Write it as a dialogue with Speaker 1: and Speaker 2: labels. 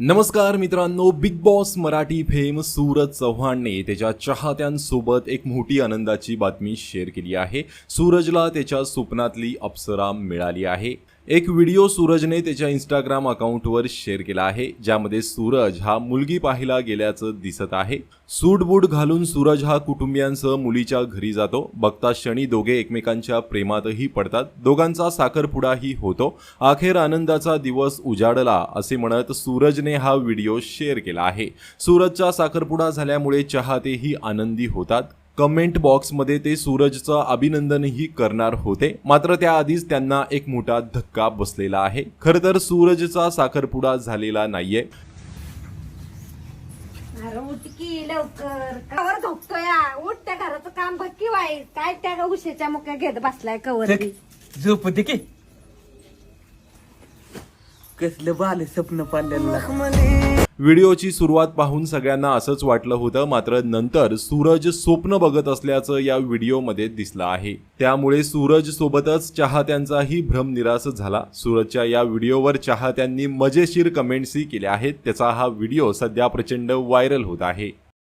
Speaker 1: नमस्कार मित्रांनो Bigg Boss Marathi fame Suraj चव्हाणने त्याच्या चाहत्यांसोबत एक मोठी आनंदाची बातमी शेअर केली आहे. सूरजला त्याच्या स्वप्नातली अप्सरा मिळाली आहे. एक व्हिडिओ सूरजने त्याच्या इंस्टाग्राम अकाउंटवर शेअर केला आहे. ज्यामध्ये सूरज हा मुलगी पाहिला गेल्याचं दिसत आहे. सूटबूट घालून सूरज हा कुटुंबियांसह मुलीच्या घरी जातो. बघता क्षणी दोघे एकमेकांच्या प्रेमातही पडतात. दोघांचा साखरपुडाही होतो. अखेर आनंदाचा दिवस उजाडला असे म्हणत सूरजने हा व्हिडिओ शेअर केला आहे. सूरजचा साखरपुडा झाल्यामुळे चाहतेही आनंदी होतात. कमेंट बॉक्समध्ये ते सूरजचं अभिनंदनही करणार होते. मात्र त्याआधीच त्यांना एक मोठा धक्का बसलेला आहे. खरं तर सूरजचा साखरपुडा झालेला नाहीये.
Speaker 2: अरे उठ की लवकर. कवर झोपतोय. उठ त्या घराचं काम बघ की वाईट काय त्या उशीच्या मुक्या घेत बसलाय कवर
Speaker 3: झोप दे की. कसलं बाल स्वप्न पाडलेलं
Speaker 1: व्हिडिओची सुरुवात पाहून सगळ्यांना असंच वाटलं होतं मात्र नंतर सूरज स्वप्न बघत असल्याचं या व्हिडिओमध्ये दिसलं आहे. त्यामुळे सूरज सोबतच चाहत्यांचाही भ्रम निराश झाला. सूरजच्या या व्हिडिओवर चाहत्यांनी मजेशीर कमेंट्सही केल्या आहेत. त्याचा हा व्हिडिओ सध्या प्रचंड व्हायरल होत आहे.